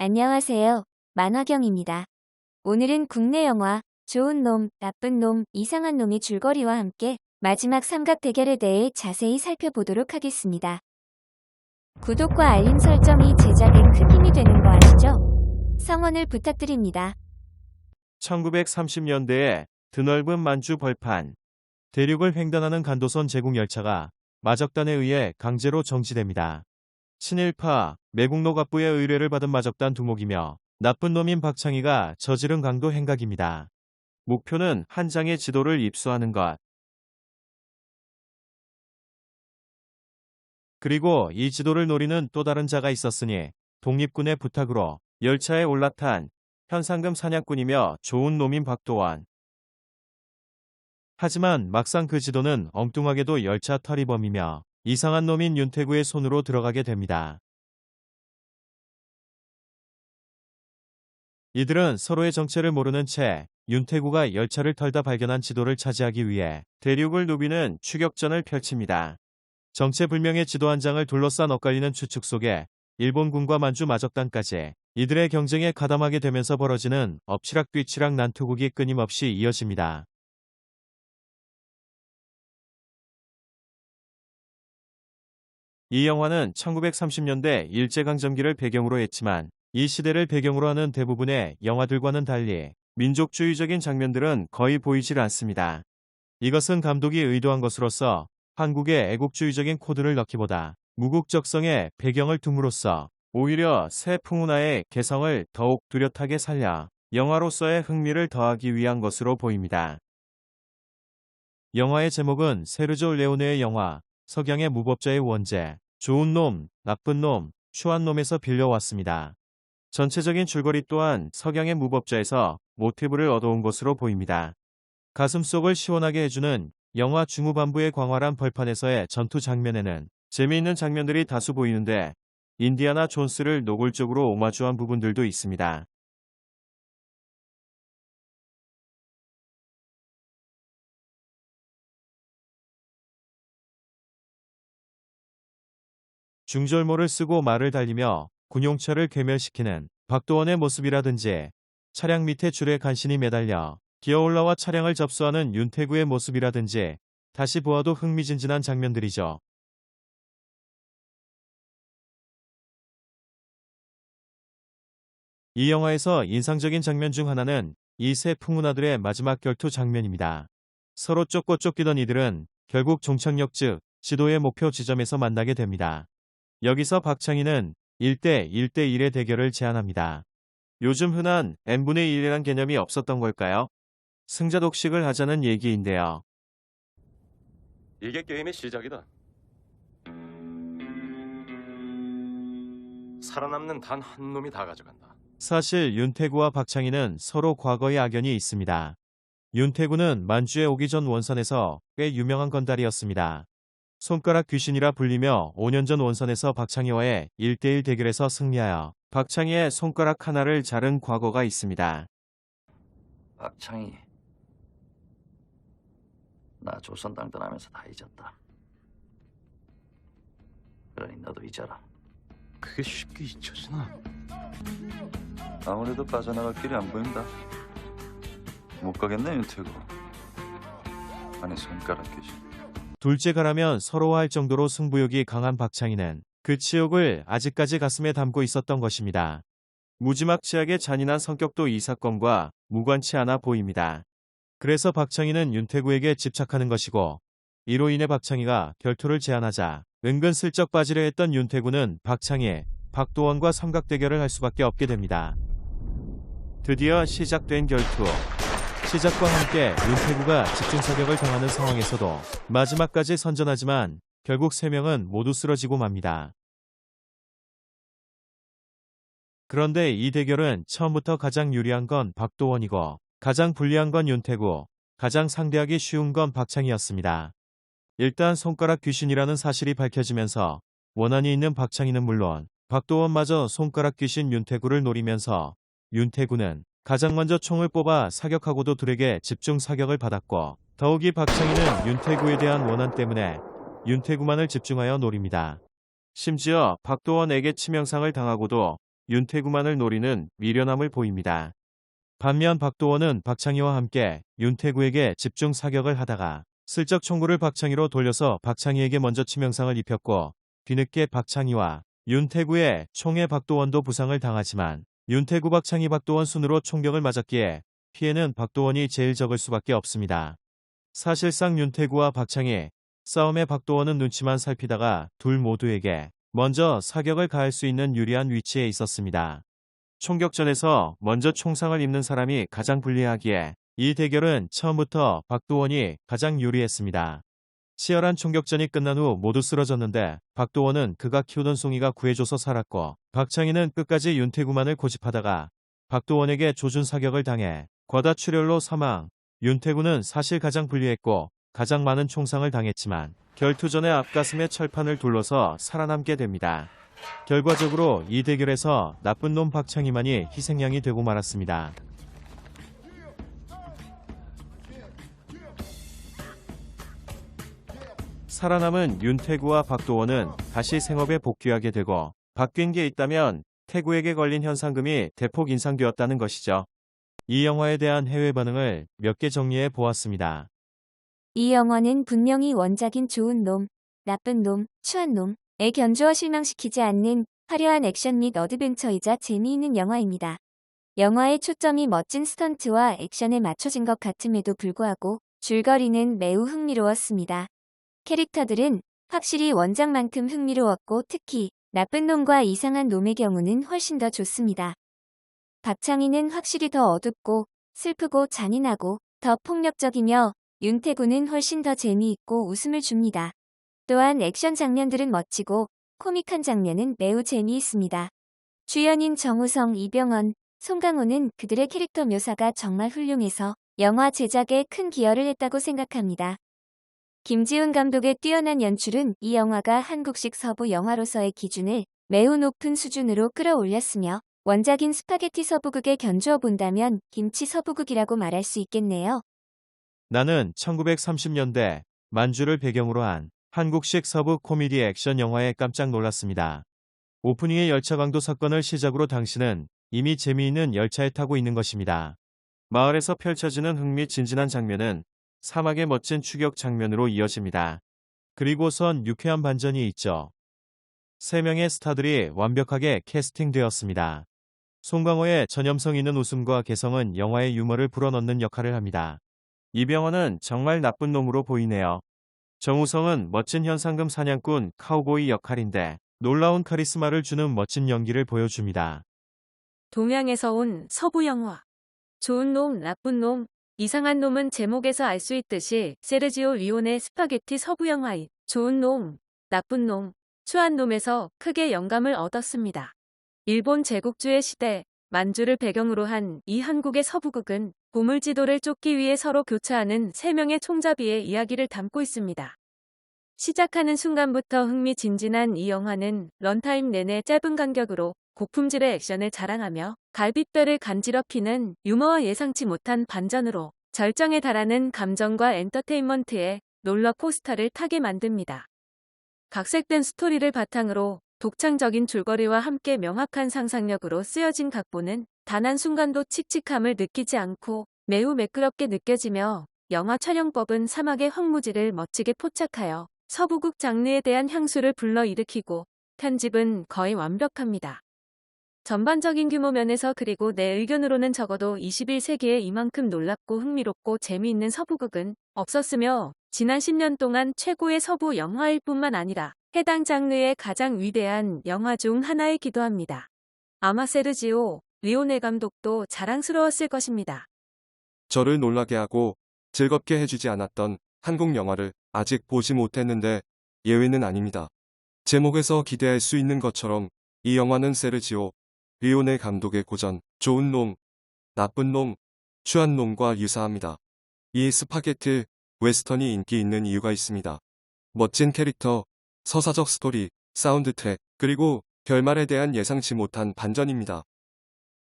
안녕하세요. 만화경입니다. 오늘은 국내 영화 좋은 놈, 나쁜 놈, 이상한 놈이 줄거리와 함께 마지막 삼각 대결에 대해 자세히 살펴보도록 하겠습니다. 구독과 알림 설정이 제작에 큰 힘이 되는 거 아시죠? 성원을 부탁드립니다. 1930년대에 드넓은 만주 벌판, 대륙을 횡단하는 간도선 제국 열차가 마적단에 의해 강제로 정지됩니다. 친일파 매국노갑부의 의뢰를 받은 마적단 두목이며 나쁜 놈인 박창희가 저지른 강도 행각입니다. 목표는 한 장의 지도를 입수하는 것. 그리고 이 지도를 노리는 또 다른 자가 있었으니 독립군의 부탁으로 열차에 올라탄 현상금 사냥꾼이며 좋은 놈인 박도원. 하지만 막상 그 지도는 엉뚱하게도 열차 터리범이며 이상한 놈인 윤태구의 손으로 들어가게 됩니다. 이들은 서로의 정체를 모르는 채 윤태구가 열차를 털다 발견한 지도를 차지하기 위해 대륙을 누비는 추격전을 펼칩니다. 정체불명의 지도 한 장을 둘러싼 엇갈리는 추측 속에 일본군과 만주 마적단까지 이들의 경쟁에 가담하게 되면서 벌어지는 엎치락뒤치락 난투극이 끊임없이 이어집니다. 이 영화는 1930년대 일제강점기를 배경으로 했지만 이 시대를 배경으로 하는 대부분의 영화들과는 달리 민족주의적인 장면들은 거의 보이질 않습니다. 이것은 감독이 의도한 것으로서 한국의 애국주의적인 코드를 넣기보다 무국적성의 배경을 둠으로써 오히려 새 풍운화의 개성을 더욱 뚜렷하게 살려 영화로서의 흥미를 더하기 위한 것으로 보입니다. 영화의 제목은 세르조 레오네의 영화 석양의 무법자의 원제 좋은 놈, 나쁜 놈, 추한 놈에서 빌려왔습니다. 전체적인 줄거리 또한 석양의 무법자에서 모티브를 얻어온 것으로 보입니다. 가슴속을 시원하게 해주는 영화 중후반부의 광활한 벌판에서의 전투 장면에는 재미있는 장면들이 다수 보이는데 인디아나 존스를 노골적으로 오마주한 부분들도 있습니다. 중절모를 쓰고 말을 달리며 군용차를 괴멸시키는 박도원의 모습이라든지 차량 밑에 줄에 간신히 매달려 기어올라와 차량을 접수하는 윤태구의 모습이라든지 다시 보아도 흥미진진한 장면들이죠. 이 영화에서 인상적인 장면 중 하나는 이 세 풍운아들의 마지막 결투 장면입니다. 서로 쫓고 쫓기던 이들은 결국 종착역 즉 지도의 목표 지점에서 만나게 됩니다. 여기서 박창희는 1대 1대 1의 대결을 제안합니다. 요즘 흔한 n분의 1이란 개념이 없었던 걸까요? 승자 독식을 하자는 얘기인데요. 이게 게임의 시작이다. 살아남는 단 한 놈이 다 가져간다. 사실 윤태구와 박창희는 서로 과거의 악연이 있습니다. 윤태구는 만주에 오기 전 원산에서 꽤 유명한 건달이었습니다. 손가락 귀신이라 불리며 5년 전 원산에서 박창희와의 1대1 대결에서 승리하여 박창희의 손가락 하나를 자른 과거가 있습니다. 박창희 나 조선 땅 떠나면서 다 잊었다. 그러니 너도 잊어라. 그게 쉽게 잊혀지나? 아무래도 빠져나갈 길이 안 보인다. 못 가겠네 윤태구. 아니 손가락 귀신 둘째 가라면 서러워할 정도로 승부욕이 강한 박창희는 그 치욕을 아직까지 가슴에 담고 있었던 것입니다. 무지막지하게 잔인한 성격도 이 사건과 무관치 않아 보입니다. 그래서 박창희는 윤태구에게 집착하는 것이고 이로 인해 박창희가 결투를 제안하자 은근슬쩍 빠지려 했던 윤태구는 박창희, 박도원과 삼각 대결을 할 수밖에 없게 됩니다. 드디어 시작된 결투. 시작과 함께 윤태구가 집중 사격을 당하는 상황에서도 마지막까지 선전하지만 결국 세 명은 모두 쓰러지고 맙니다. 그런데 이 대결은 처음부터 가장 유리한 건 박도원이고 가장 불리한 건 윤태구, 가장 상대하기 쉬운 건 박창희였습니다. 일단 손가락 귀신이라는 사실이 밝혀지면서 원한이 있는 박창희는 물론 박도원마저 손가락 귀신 윤태구를 노리면서 윤태구는 가장 먼저 총을 뽑아 사격하고도 둘에게 집중 사격을 받았고 더욱이 박창희는 윤태구에 대한 원한 때문에 윤태구만을 집중하여 노립니다. 심지어 박도원에게 치명상을 당하고도 윤태구만을 노리는 미련함을 보입니다. 반면 박도원은 박창희와 함께 윤태구에게 집중 사격을 하다가 슬쩍 총구를 박창희로 돌려서 박창희에게 먼저 치명상을 입혔고 뒤늦게 박창희와 윤태구의 총에 박도원도 부상을 당하지만 윤태구 박창희 박도원 순으로 총격을 맞았기에 피해는 박도원이 제일 적을 수밖에 없습니다. 사실상 윤태구와 박창희 싸움에 박도원은 눈치만 살피다가 둘 모두에게 먼저 사격을 가할 수 있는 유리한 위치에 있었습니다. 총격전에서 먼저 총상을 입는 사람이 가장 불리하기에 이 대결은 처음부터 박도원이 가장 유리했습니다. 치열한 총격전이 끝난 후 모두 쓰러졌는데 박도원은 그가 키우던 송이가 구해줘서 살았고 박창희는 끝까지 윤태구만을 고집하다가 박도원에게 조준 사격을 당해 과다 출혈로 사망. 윤태구는 사실 가장 불리했고 가장 많은 총상을 당했지만 결투전의 앞가슴에 철판을 둘러서 살아남게 됩니다. 결과적으로 이 대결에서 나쁜 놈 박창희만이 희생양이 되고 말았습니다. 살아남은 윤태구와 박도원은 다시 생업에 복귀하게 되고 바뀐 게 있다면 태구에게 걸린 현상금이 대폭 인상되었다는 것이죠. 이 영화에 대한 해외 반응을 몇 개 정리해 보았습니다. 이 영화는 분명히 원작인 좋은 놈, 나쁜 놈, 추한 놈에 견주어 실망시키지 않는 화려한 액션 및 어드벤처이자 재미있는 영화입니다. 영화의 초점이 멋진 스턴트와 액션에 맞춰진 것 같음에도 불구하고 줄거리는 매우 흥미로웠습니다. 캐릭터들은 확실히 원작만큼 흥미로웠고 특히 나쁜 놈과 이상한 놈의 경우는 훨씬 더 좋습니다. 박창희는 확실히 더 어둡고 슬프고 잔인하고 더 폭력적이며 윤태구는 훨씬 더 재미있고 웃음을 줍니다. 또한 액션 장면들은 멋지고 코믹한 장면은 매우 재미있습니다. 주연인 정우성, 이병헌, 송강호는 그들의 캐릭터 묘사가 정말 훌륭해서 영화 제작에 큰 기여를 했다고 생각합니다. 김지훈 감독의 뛰어난 연출은 이 영화가 한국식 서부 영화로서의 기준을 매우 높은 수준으로 끌어올렸으며 원작인 스파게티 서부극에 견주어 본다면 김치 서부극이라고 말할 수 있겠네요. 나는 1930년대 만주를 배경으로 한 한국식 서부 코미디 액션 영화에 깜짝 놀랐습니다. 오프닝의 열차 강도 사건을 시작으로 당신은 이미 재미있는 열차에 타고 있는 것입니다. 마을에서 펼쳐지는 흥미진진한 장면은 사막의 멋진 추격 장면으로 이어집니다. 그리고선 유쾌한 반전이 있죠. 세 명의 스타들이 완벽하게 캐스팅되었습니다. 송강호의 전염성 있는 웃음과 개성은 영화의 유머를 불어넣는 역할을 합니다. 이병헌은 정말 나쁜 놈으로 보이네요. 정우성은 멋진 현상금 사냥꾼 카우보이 역할인데 놀라운 카리스마를 주는 멋진 연기를 보여줍니다. 동양에서 온 서부 영화. 좋은 놈, 나쁜 놈, 이상한 놈은 제목에서 알 수 있듯이 세르지오 리온의 스파게티 서부 영화인 좋은 놈, 나쁜 놈, 추한 놈에서 크게 영감을 얻었습니다. 일본 제국주의 시대 만주를 배경으로 한 이 한국의 서부극은 보물지도를 쫓기 위해 서로 교차하는 세 명의 총잡이의 이야기를 담고 있습니다. 시작하는 순간부터 흥미진진한 이 영화는 런타임 내내 짧은 간격으로 고품질의 액션을 자랑하며 갈빗뼈를 간지럽히는 유머와 예상치 못한 반전으로 절정에 달하는 감정과 엔터테인먼트의 롤러코스터를 타게 만듭니다. 각색된 스토리를 바탕으로 독창적인 줄거리와 함께 명확한 상상력으로 쓰여진 각본은 단 한 순간도 칙칙함을 느끼지 않고 매우 매끄럽게 느껴지며 영화 촬영법은 사막의 황무지를 멋지게 포착하여 서부국 장르에 대한 향수를 불러일으키고 편집은 거의 완벽합니다. 전반적인 규모 면에서 그리고 내 의견으로는 적어도 21세기에 이만큼 놀랍고 흥미롭고 재미있는 서부극은 없었으며 지난 10년 동안 최고의 서부 영화일 뿐만 아니라 해당 장르의 가장 위대한 영화 중 하나이기도 합니다. 아마 세르지오 리오네 감독도 자랑스러웠을 것입니다. 저를 놀라게 하고 즐겁게 해주지 않았던 한국 영화를 아직 보지 못했는데 예외는 아닙니다. 제목에서 기대할 수 있는 것처럼 이 영화는 세르지오 리오네 감독의 고전 좋은 놈, 나쁜 놈, 추한 놈과 유사합니다. 이 스파게티 웨스턴이 인기 있는 이유가 있습니다. 멋진 캐릭터, 서사적 스토리, 사운드 트랙, 그리고 결말에 대한 예상치 못한 반전입니다.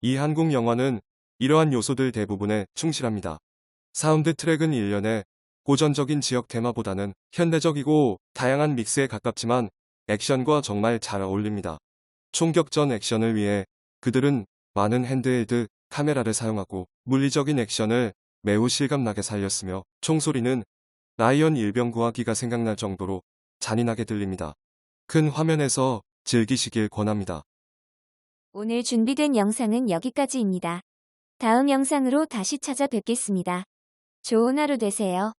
이 한국 영화는 이러한 요소들 대부분에 충실합니다. 사운드 트랙은 일련의 고전적인 지역 테마보다는 현대적이고 다양한 믹스에 가깝지만 액션과 정말 잘 어울립니다. 총격전 액션을 위해 그들은 많은 핸드헬드 카메라를 사용하고 물리적인 액션을 매우 실감나게 살렸으며 총소리는 라이언 일병 구하기가 생각날 정도로 잔인하게 들립니다. 큰 화면에서 즐기시길 권합니다. 오늘 준비된 영상은 여기까지입니다. 다음 영상으로 다시 찾아뵙겠습니다. 좋은 하루 되세요.